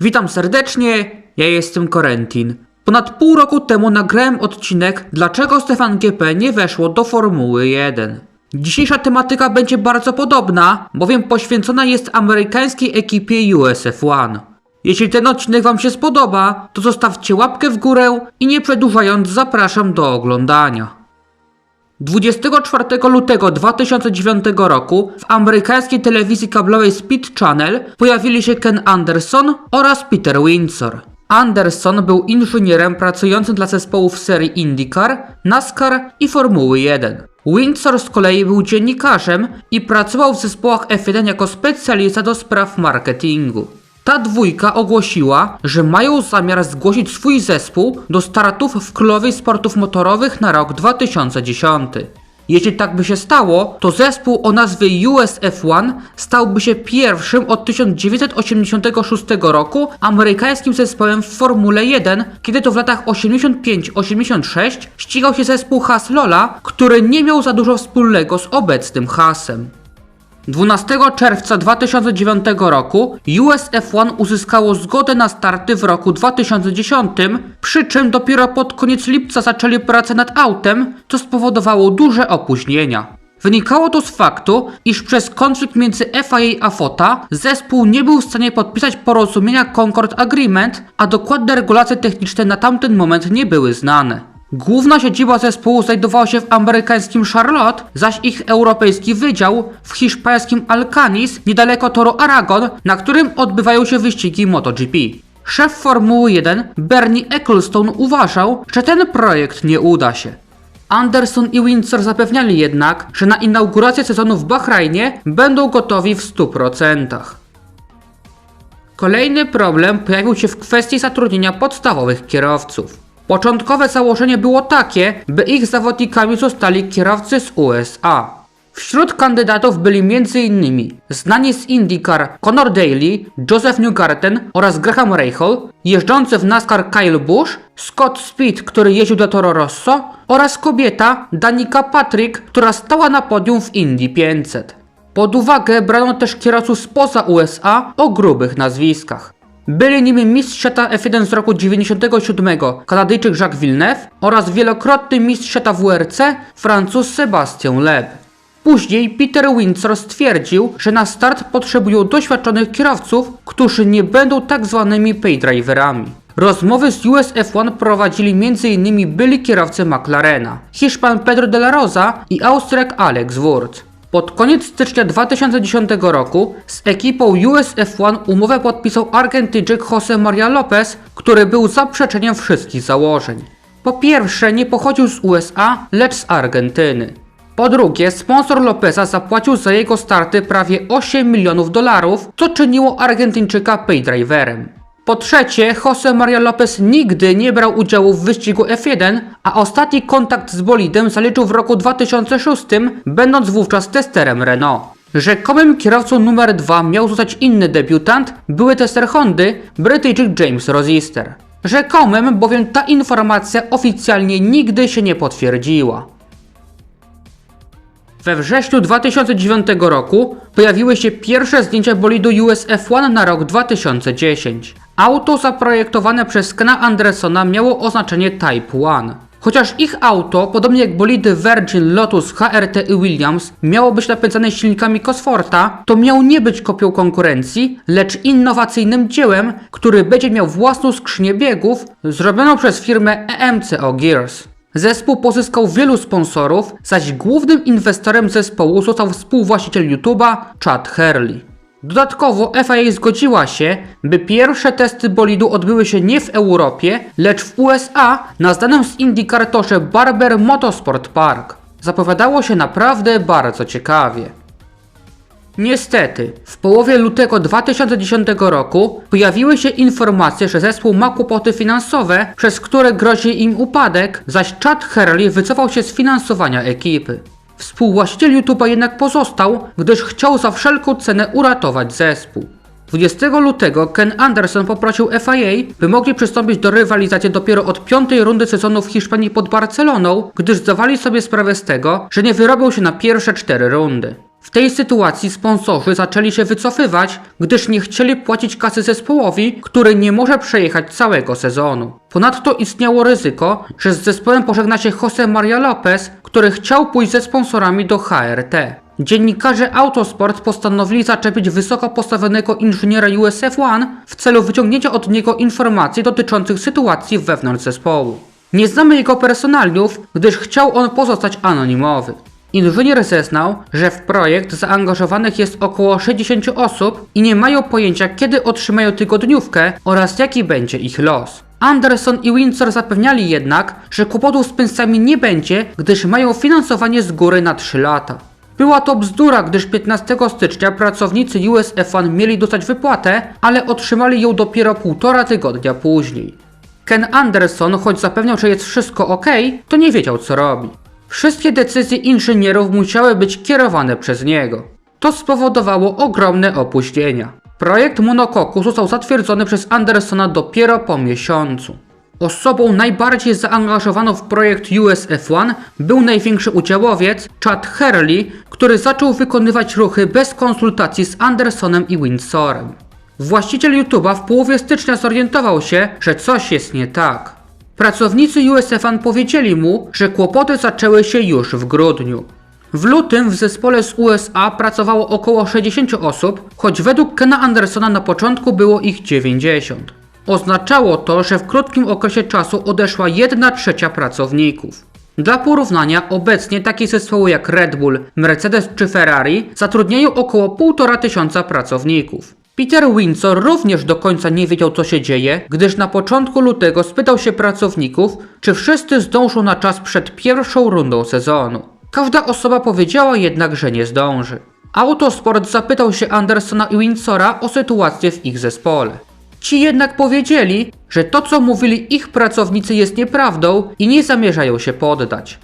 Witam serdecznie, ja jestem Korentin. Ponad pół roku temu nagrałem odcinek Dlaczego Stefan GP nie weszło do Formuły 1. Dzisiejsza tematyka będzie bardzo podobna, bowiem poświęcona jest amerykańskiej ekipie USF1. Jeśli ten odcinek Wam się spodoba, to zostawcie łapkę w górę i nie przedłużając zapraszam do oglądania. 24 lutego 2009 roku w amerykańskiej telewizji kablowej Speed Channel pojawili się Ken Anderson oraz Peter Windsor. Anderson był inżynierem pracującym dla zespołów serii IndyCar, NASCAR i Formuły 1. Windsor z kolei był dziennikarzem i pracował w zespołach F1 jako specjalista do spraw marketingu. Ta dwójka ogłosiła, że mają zamiar zgłosić swój zespół do startów w Królowej Sportów Motorowych na rok 2010. Jeśli tak by się stało, to zespół o nazwie USF1 stałby się pierwszym od 1986 roku amerykańskim zespołem w Formule 1, kiedy to w latach 85-86 ścigał się zespół Haslola, który nie miał za dużo wspólnego z obecnym hasem. 12 czerwca 2009 roku USF1 uzyskało zgodę na starty w roku 2010, przy czym dopiero pod koniec lipca zaczęli pracę nad autem, co spowodowało duże opóźnienia. Wynikało to z faktu, iż przez konflikt między FIA a FOTA zespół nie był w stanie podpisać porozumienia Concord Agreement, a dokładne regulacje techniczne na tamten moment nie były znane. Główna siedziba zespołu znajdowała się w amerykańskim Charlotte, zaś ich europejski wydział w hiszpańskim Alcanis, niedaleko toru Aragon, na którym odbywają się wyścigi MotoGP. Szef Formuły 1, Bernie Ecclestone uważał, że ten projekt nie uda się. Anderson i Windsor zapewniali jednak, że na inaugurację sezonu w Bahrajnie będą gotowi w 100%. Kolejny problem pojawił się w kwestii zatrudnienia podstawowych kierowców. Początkowe założenie było takie, by ich zawodnikami zostali kierowcy z USA. Wśród kandydatów byli m.in. znani z IndyCar Conor Daly, Joseph Newgarden oraz Graham Rahal, jeżdżący w NASCAR Kyle Busch, Scott Speed, który jeździł do Toro Rosso oraz kobieta Danica Patrick, która stała na podium w Indy 500. Pod uwagę brano też kierowców spoza USA o grubych nazwiskach. Byli nimi mistrz świata F1 z roku 97, Kanadyjczyk Jacques Villeneuve oraz wielokrotny mistrz świata WRC, Francuz Sebastian Loeb. Później Peter Windsor stwierdził, że na start potrzebują doświadczonych kierowców, którzy nie będą tak zwanymi paydriverami. Rozmowy z USF1 prowadzili m.in. byli kierowcy McLarena, Hiszpan Pedro de la Rosa i Austriak Alex Wurz. Pod koniec stycznia 2010 roku z ekipą USF1 umowę podpisał Argentyńczyk Jose Maria Lopez, który był zaprzeczeniem wszystkich założeń. Po pierwsze, nie pochodził z USA, lecz z Argentyny. Po drugie, sponsor Lopeza zapłacił za jego starty prawie 8 milionów dolarów, co czyniło Argentyńczyka paydriverem. Po trzecie, Jose Maria Lopez nigdy nie brał udziału w wyścigu F1, a ostatni kontakt z bolidem zaliczył w roku 2006, będąc wówczas testerem Renault. Rzekomym kierowcą numer 2 miał zostać inny debiutant, były tester Hondy, Brytyjczyk James Rosister. Rzekomym, bowiem ta informacja oficjalnie nigdy się nie potwierdziła. We wrześniu 2009 roku pojawiły się pierwsze zdjęcia bolidu USF1 na rok 2010. Auto zaprojektowane przez Kena Andersona miało oznaczenie Type 1. Chociaż ich auto, podobnie jak bolidy Virgin, Lotus, HRT i Williams, miało być napędzane silnikami Cosforta, to miał nie być kopią konkurencji, lecz innowacyjnym dziełem, który będzie miał własną skrzynię biegów, zrobioną przez firmę EMCO Gears. Zespół pozyskał wielu sponsorów, zaś głównym inwestorem zespołu został współwłaściciel YouTube'a Chad Hurley. Dodatkowo FIA zgodziła się, by pierwsze testy bolidu odbyły się nie w Europie, lecz w USA na znanym z IndyCar torze Barber Motorsport Park. Zapowiadało się naprawdę bardzo ciekawie. Niestety, w połowie lutego 2010 roku pojawiły się informacje, że zespół ma kłopoty finansowe, przez które grozi im upadek, zaś Chad Hurley wycofał się z finansowania ekipy. Współwłaściciel YouTube'a jednak pozostał, gdyż chciał za wszelką cenę uratować zespół. 20 lutego Ken Anderson poprosił FIA, by mogli przystąpić do rywalizacji dopiero od piątej rundy sezonu w Hiszpanii pod Barceloną, gdyż zdawali sobie sprawę z tego, że nie wyrobią się na pierwsze cztery rundy. W tej sytuacji sponsorzy zaczęli się wycofywać, gdyż nie chcieli płacić kasy zespołowi, który nie może przejechać całego sezonu. Ponadto istniało ryzyko, że z zespołem pożegna się Jose Maria Lopez, który chciał pójść ze sponsorami do HRT. Dziennikarze Autosport postanowili zaczepić wysoko postawionego inżyniera USF1 w celu wyciągnięcia od niego informacji dotyczących sytuacji wewnątrz zespołu. Nie znamy jego personaliów, gdyż chciał on pozostać anonimowy. Inżynier zeznał, że w projekt zaangażowanych jest około 60 osób i nie mają pojęcia kiedy otrzymają tygodniówkę oraz jaki będzie ich los. Anderson i Windsor zapewniali jednak, że kłopotów z pensjami nie będzie, gdyż mają finansowanie z góry na 3 lata. Była to bzdura, gdyż 15 stycznia pracownicy USF1 mieli dostać wypłatę, ale otrzymali ją dopiero półtora tygodnia później. Ken Anderson, choć zapewniał, że jest wszystko ok, to nie wiedział co robi. Wszystkie decyzje inżynierów musiały być kierowane przez niego. To spowodowało ogromne opóźnienia. Projekt monokoku został zatwierdzony przez Andersona dopiero po miesiącu. Osobą najbardziej zaangażowaną w projekt USF1 był największy udziałowiec Chad Hurley, który zaczął wykonywać ruchy bez konsultacji z Andersonem i Windsorem. Właściciel YouTube'a w połowie stycznia zorientował się, że coś jest nie tak. Pracownicy USF1 powiedzieli mu, że kłopoty zaczęły się już w grudniu. W lutym w zespole z USA pracowało około 60 osób, choć według Kena Andersona na początku było ich 90. Oznaczało to, że w krótkim okresie czasu odeszła 1 trzecia pracowników. Dla porównania, obecnie takie zespoły jak Red Bull, Mercedes czy Ferrari zatrudniają około 1,5 tysiąca pracowników. Peter Windsor również do końca nie wiedział co się dzieje, gdyż na początku lutego spytał się pracowników, czy wszyscy zdążą na czas przed pierwszą rundą sezonu. Każda osoba powiedziała jednak, że nie zdąży. Autosport zapytał się Andersona i Windsora o sytuację w ich zespole. Ci jednak powiedzieli, że to co mówili ich pracownicy jest nieprawdą i nie zamierzają się poddać.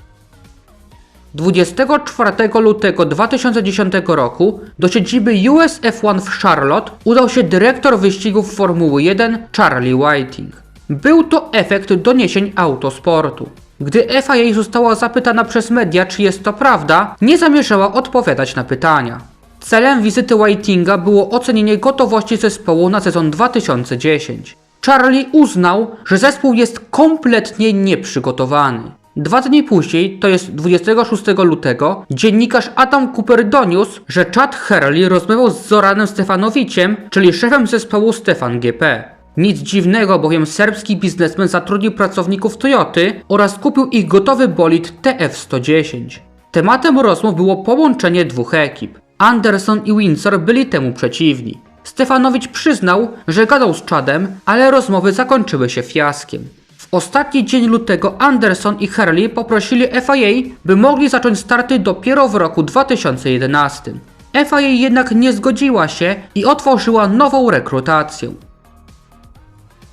24 lutego 2010 roku do siedziby US F1 w Charlotte udał się dyrektor wyścigów Formuły 1 Charlie Whiting. Był to efekt doniesień autosportu. Gdy FIA została zapytana przez media, czy jest to prawda, nie zamierzała odpowiadać na pytania. Celem wizyty Whitinga było ocenienie gotowości zespołu na sezon 2010. Charlie uznał, że zespół jest kompletnie nieprzygotowany. Dwa dni później, to jest 26 lutego, dziennikarz Adam Cooper doniósł, że Chad Hurley rozmawiał z Zoranem Stefanowiciem, czyli szefem zespołu Stefan GP. Nic dziwnego, bowiem serbski biznesmen zatrudnił pracowników Toyoty oraz kupił ich gotowy bolid TF-110. Tematem rozmów było połączenie dwóch ekip. Anderson i Windsor byli temu przeciwni. Stefanowicz przyznał, że gadał z Chadem, ale rozmowy zakończyły się fiaskiem. Ostatni dzień lutego Anderson i Hurley poprosili FIA, by mogli zacząć starty dopiero w roku 2011. FIA jednak nie zgodziła się i otworzyła nową rekrutację.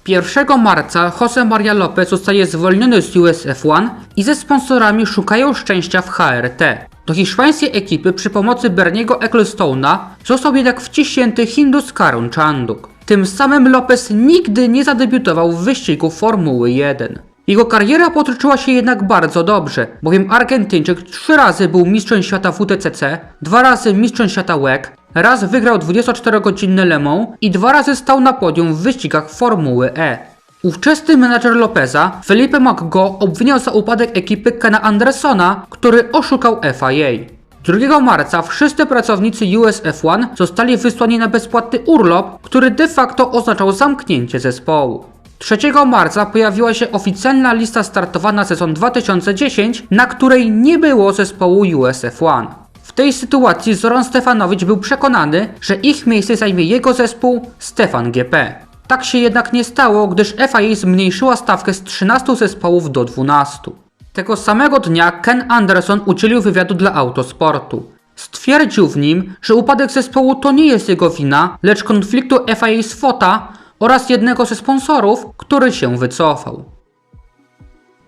1 marca Jose Maria Lopez zostaje zwolniony z USF1 i ze sponsorami szukają szczęścia w HRT. Do hiszpańskiej ekipy przy pomocy Berniego Ecclestone'a został jednak wciśnięty Hindus Karun Chanduk. Tym samym Lopez nigdy nie zadebiutował w wyścigu Formuły 1. Jego kariera potoczyła się jednak bardzo dobrze, bowiem Argentyńczyk trzy razy był mistrzem świata WTCC, dwa razy mistrzem świata WEC, raz wygrał 24-godzinny Le Mans i dwa razy stał na podium w wyścigach Formuły E. Ówczesny menadżer Lopeza, Felipe McGo, obwiniał za upadek ekipy Kena Andersona, który oszukał FIA. 2 marca wszyscy pracownicy USF1 zostali wysłani na bezpłatny urlop, który de facto oznaczał zamknięcie zespołu. 3 marca pojawiła się oficjalna lista startowa na sezon 2010, na której nie było zespołu USF1. W tej sytuacji Zoran Stefanowicz był przekonany, że ich miejsce zajmie jego zespół Stefan GP. Tak się jednak nie stało, gdyż FIA zmniejszyła stawkę z 13 zespołów do 12. Tego samego dnia Ken Anderson udzielił wywiadu dla Autosportu. Stwierdził w nim, że upadek zespołu to nie jest jego wina, lecz konfliktu FIA z FOTA oraz jednego ze sponsorów, który się wycofał.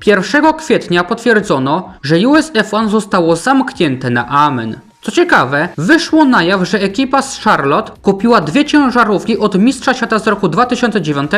1 kwietnia potwierdzono, że USF1 zostało zamknięte na amen. Co ciekawe, wyszło na jaw, że ekipa z Charlotte kupiła dwie ciężarówki od mistrza świata z roku 2009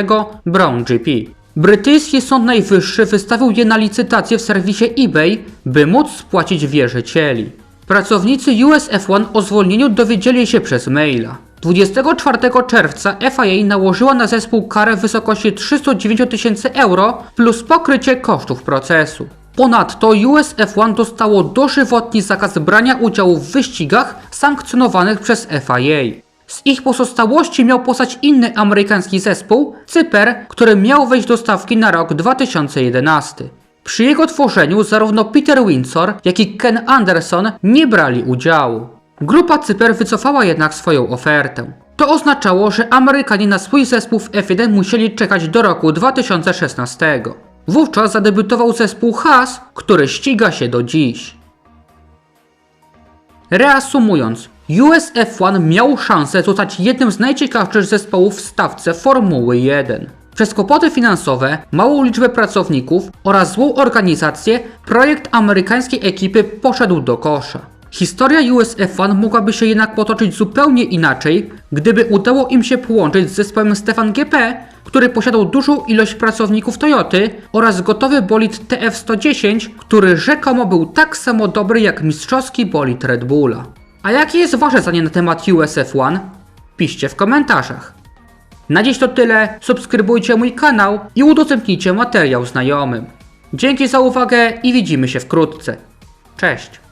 Brown GP. Brytyjski Sąd Najwyższy wystawił je na licytację w serwisie eBay, by móc spłacić wierzycieli. Pracownicy USF1 o zwolnieniu dowiedzieli się przez maila. 24 czerwca FIA nałożyła na zespół karę w wysokości 309 tysięcy euro plus pokrycie kosztów procesu. Ponadto USF1 dostało dożywotni zakaz brania udziału w wyścigach sankcjonowanych przez FIA. Z ich pozostałości miał powstać inny amerykański zespół, Cyper, który miał wejść do stawki na rok 2011. Przy jego tworzeniu zarówno Peter Windsor, jak i Ken Anderson nie brali udziału. Grupa Cyper wycofała jednak swoją ofertę. To oznaczało, że Amerykanie na swój zespół w F1 musieli czekać do roku 2016. Wówczas zadebiutował zespół Haas, który ściga się do dziś. Reasumując, USF1 miał szansę zostać jednym z najciekawszych zespołów w stawce Formuły 1. Przez kłopoty finansowe, małą liczbę pracowników oraz złą organizację, projekt amerykańskiej ekipy poszedł do kosza. Historia USF1 mogłaby się jednak potoczyć zupełnie inaczej, gdyby udało im się połączyć z zespołem Stefan GP, który posiadał dużą ilość pracowników Toyoty oraz gotowy bolid TF110, który rzekomo był tak samo dobry jak mistrzowski bolid Red Bulla. A jakie jest wasze zdanie na temat USF1? Piszcie w komentarzach. Na dziś to tyle, subskrybujcie mój kanał i udostępnijcie materiał znajomym. Dzięki za uwagę i widzimy się wkrótce. Cześć!